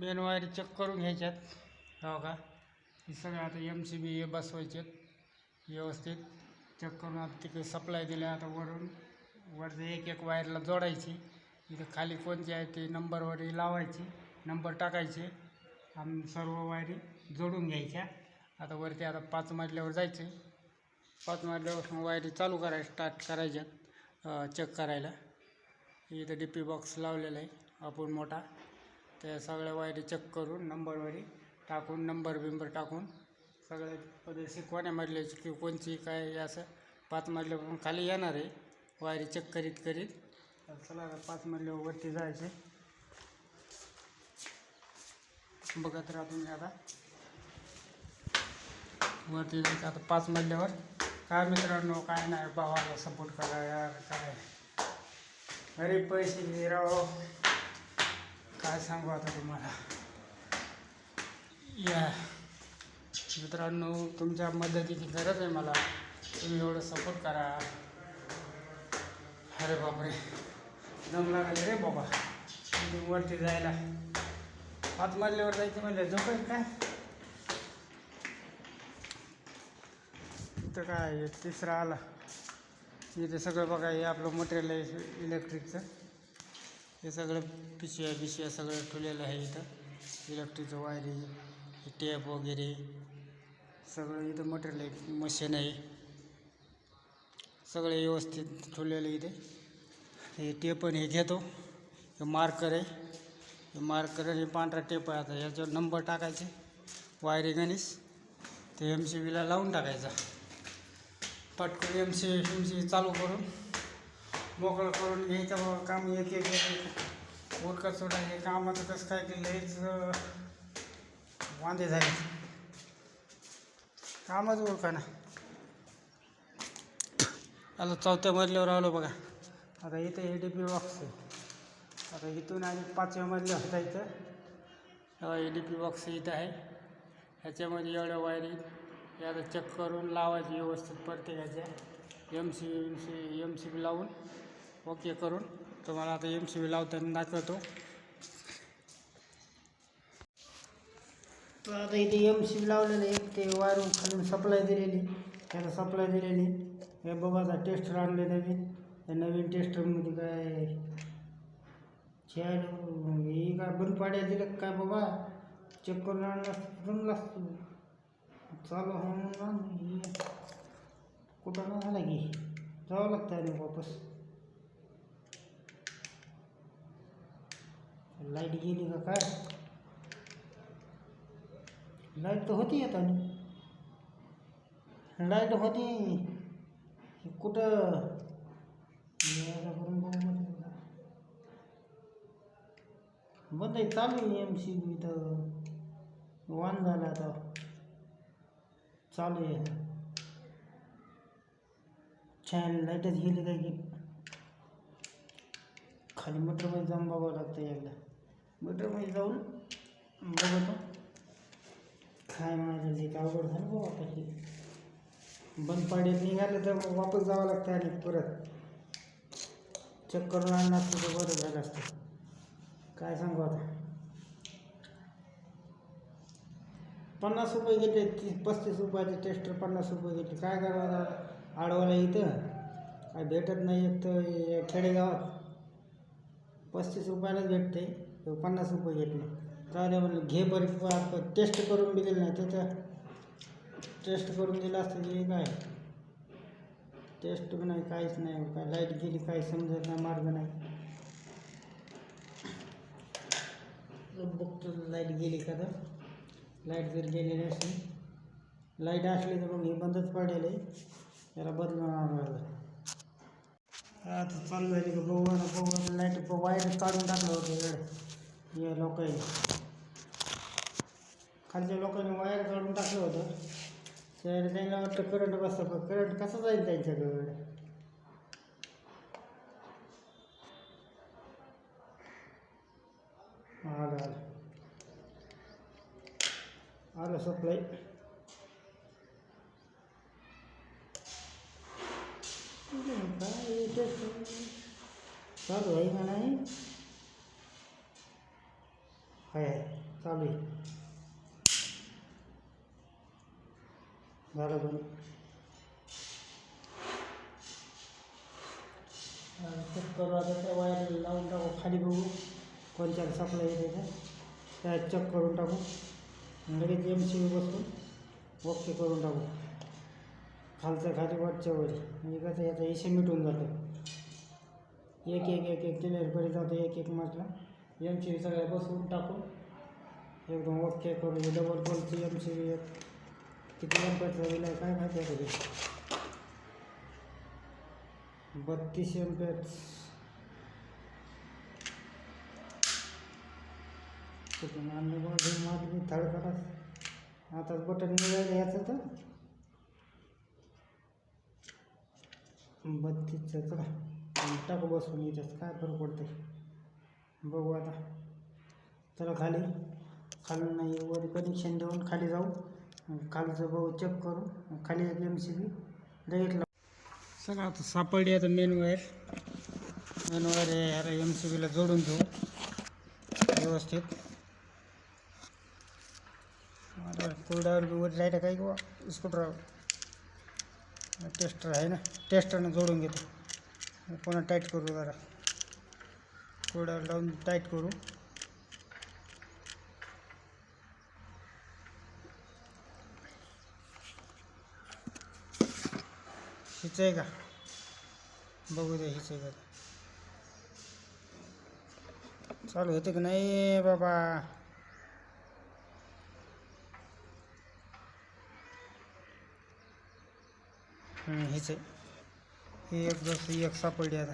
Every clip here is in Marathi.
मेन वायरी चेक करून घ्यायच्यात. हो का? हे सगळं आता एम सी बी हे बसवायचे व्यवस्थित. चेक करून आता तिकडे सप्लाय दिल्या आता वरून. वरती एक एक वायरला जोडायची. इथं खाली कोणती आहे ते नंबरवर लावायची. नंबर टाकायचे. आणि सर्व वायरी जोडून घ्यायच्या. आता वरती आता पाच मजल्यावर जायचे पाच मजल्यावर वायरी चालू कराय स्टार्ट करायच्यात. चेक करायला. इथं डी पी बॉक्स लावलेला आहे. आपण मोठा. त्या सगळ्या वायरी चेक करून नंबरवारी टाकून नंबर बिंबर टाकून सगळे पद्धतशीर कोण्या मधल्याची की कोणची काय असं. पाच मजल्यापासून खाली येणार आहे. वायरी चेक करीत करीत. चला आता पाच मजल्यावर वरती जायचे. बघत राहा तुम्ही आता वरती जायचं. आता पाच मजल्यावर काय मित्रांनो काय नाही. भावाला सपोर्ट करा यार काय? अरे पैसे घे राव. काय सांगू आता तुम्हाला? या मित्रांनो तुमच्या मदतीची गरज आहे मला. तुम्ही एवढं सपोर्ट करा. अरे बापरे. दम लागले रे बाबा. तुम्ही वरती जायला. पाच मजल्यावर जायचं म्हणजे झोपेल काय इथं काय आहे, तिसरा आला. इथे सगळं बघा हे आपलं मटेरियल आहे इलेक्ट्रिकचं हे सगळं पिशव्या पिशव्या सगळं ठेवलेलं आहे इथं. इलेक्ट्रिकचं वायरिंग टेप वगैरे. सगळं इथं मटेरियल आहे मशीन आहे. सगळे व्यवस्थित ठेवलेलं इथे. हे टेप आणि हे घेतो. हे मार्कर आहे. हे मार्कर आणि पांढरा टेप आहे आता. याच्यावर नंबर टाकायचे. वायरिंग गणेश. ते एम सी बीला लावून टाकायचा. पटकन एम सी एम सी चालू करून. मोकळं करून घ्यायचं बाबा काम एक एक एक उरकत सोडा हे कामाचं कसं काय की लईच वांदे झाले. कामच ओळखाना ना आलो चौथ्या मजल्यावर आलो बघा. आता इथं ए डी पी बॉक्स आहे. आता इथून आणि पाचव्या मजल्यावर जायचं ए डी पी बॉक्स इथं आहे. ह्याच्यामध्ये एवढ्या वायरिंग याला चेक करून लावायची व्यवस्थित प्रत्येकाच्या. M C M C M C B लावून. ओके करून तुम्हाला आता एम सी बी लावताना दाखवतो. तर आता इथे एम सी बी लावलेलं आहे. ते वायरून खालून सप्लाय दिलेली त्याला सप्लाय दिलेली हे बघा आता टेस्टर आणले नवीन. त्या नवीन टेस्टरमध्ये काय छान हे काय बंद पाड्या दिलं काय बाबा? चेक करून आणलं जमला चालू हा म्हणून कुठं नाही झाला की? जावं लागतं आणि वापस. लाइट गेली का काय? लाइट तर होती आता. लाइट होती. हे कुठं? करून बघू बंद आहे चालू आहे एम सी बी तर. वान झाला आता. चालू आहे. छान लाईटच गेली काय की. खाली मोटरमध्ये जाऊन बघावं लागतं एकदा मीटरमध्ये जाऊन बघतो. काय म्हणायचं ते अवघड झालं बाबा आता हे. बंद पाड्यात निघालं तर मग वापस जावं लागतं आणि परत चेक करून आणलं असतं तर बरं झालं असतं. काय सांगू आता? पन्नास रुपये घेतले तीस पस्तीस रुपयाचे टेस्टर पन्नास रुपये घेतले. काय करावं आडवाला इथं. काय भेटत नाही एक तर खेडेगावात. पस्तीस रुपयालाच भेटते पन्नास रुपये घेतले. जाऊ म्हणलं घे बरं टेस्ट करून बी दिलं नाही त्याचं टेस्ट करून दिलं असतं की काय? टेस्ट नाही काहीच नाही काय लाइट गेली काही समजत नाही मार्ग नाही. बघतो लाइट गेली का तर? लाइट जर गेलेली असली लाइट असली तर मग हे बंदच पडेल याला त्याला बदलून आणावं आता चालू झाली का बघू बघू लाइट वायर काढून टाकलं होतं. या लोकांनी खालच्या लोकांनी वायर काढून टाकलं होतं. तर त्यांना वाटतं करंट बसतं पण करंट कसं जाईल त्यांच्याकडे? आलं आलं. सप्लाय काय चालू आहे का नाही? आहे चालू आहे. बंद चेक करू आता त्या वायर लावून टाकू. खाली बघू. कोणत्या सप्लाय येते त्या चेक करून टाकू. लगेच एम सी बसून ओके करून टाकू. खालचं खाली वरच्या वरी. म्हणजे कसं याचा इशे मिटून जातं. एक एक एक एक क्लिअर करीत जातो. एक एक मजला. एम सी सगळ्या बसवून टाकून एकदम ओके करून डबल बोलची एम सी एक. किती एम्पेअरचा बिल आहे काय माहिती आहे कधी बत्तीस एम्पेअर कुठून आणलं बघ हे मारली थडकडाच आताच बटन निघायला याचं तर. बत्तीसचं चला. टाकू बसून याच्यात काय फरक पडते बघू आता. चला खाली. खालून नाही वर कनेक्शन देऊन खाली जाऊ. खालचं बघू चेक करू. खाली एक एम सी बी लगेच लावू चला आता सापडली आता मेन वायर मेन वायर हे ह्याला एम सी बीला जोडून घेऊ व्यवस्थित. कुरडावर वर जायला काय किंवा स्कूटर टेस्टर आहे ना. टेस्टरनं जोडून घेतो. पुन्हा टाईट करू जरा. थोडा लावून टाईट करू. हिचं आहे का? बघू दे हिचं आहे का? चालू होते की नाही बाबा? हम्म, आहे ही एक जसं एक सापडली आता.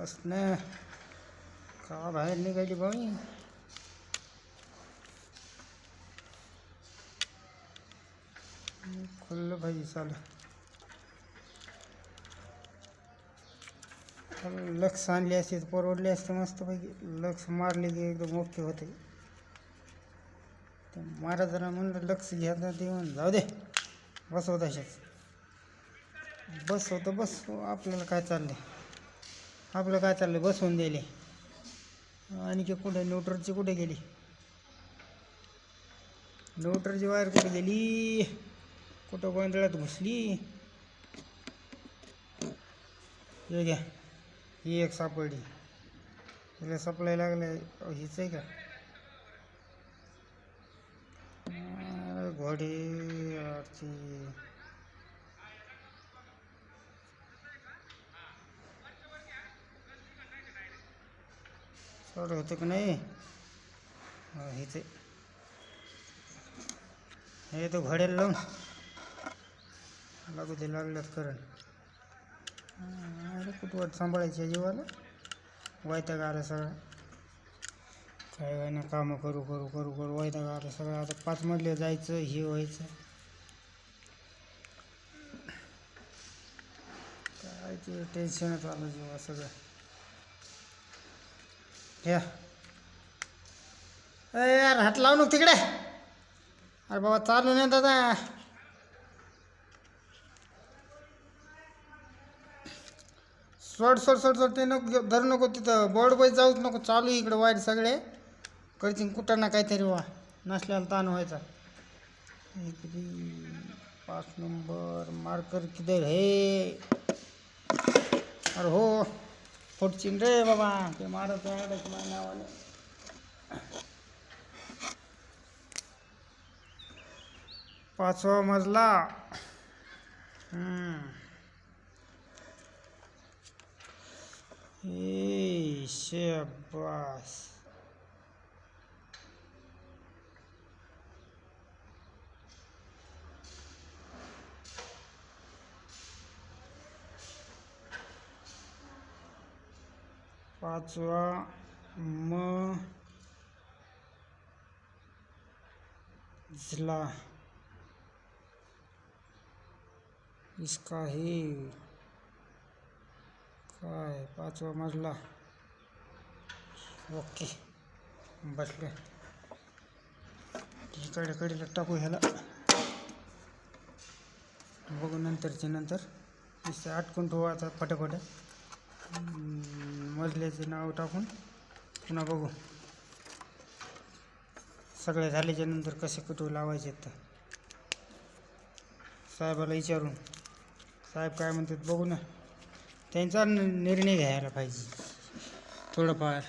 बस ना का बाहेर निघाली बाई? खुल्लं पाहिजे चालू. लक्ष आणली असते परवडली असते मस्तपैकी. लक्ष मारले की एकदम ओके होते. ते महाराजांना म्हणलं लक्ष घ्यायला देऊन. जाऊ दे. बसव बस होतं बस आपल्याला काय चाललंय? आपलं काय चाललं बसवून दिले. आणि की कुठे? न्यूट्रलची कुठे गेली? न्यूटरची वायर कुठे गेली? कुठं गोंधळात घुसली? हे घ्या. ही एक सापडली. तिला सप्लाय लागलाय अहो, हीच आहे का? घोडे घोडे आरची होते होतं की नाही? हो, हे तो घड्याला लावून लागू ते लागल्यात करण. अरे कुठवर सांभाळायच्या जीवाला? वायता आला सगळं. काय काय ना कामं करू करू करू करू वायता आला सगळं. आता पाच मधले जायचं हे व्हायचं. काय ते टेन्शनच आलं जीवा सगळं. यार हात लावू नको तिकडे. अरे बाबा चालू नाही दादा. सोड सोड सोड सोड ते नको धरू नको तिथं. बोर्ड बाई जाऊच नको. चालू इकडे वायर सगळे. करतील कुठं ना काहीतरी वा. नसल्याला ताण व्हायचा. पाच नंबर. मार्कर किधर हे. अरे हो. फुटचिन रे बाबा ते मारत राहिलं की नावाने. पाचवा मजला. पाचवा म जिला इसका ही काय? पाचवा मजला. ओके. बसले. इकडे कडेला टाकू ह्याला. बघू नंतरचे नंतर. नुसतं आटकून ठेवू आता फटाफट. मजल्याचे नाव टाकून पुन्हा बघू. सगळे झाल्याच्यानंतर कसे कुठे लावायचे तर. साहेबाला विचारून. साहेब काय म्हणतात बघू ना. त्यांचा निर्णय घ्यायला पाहिजे. थोडंफार.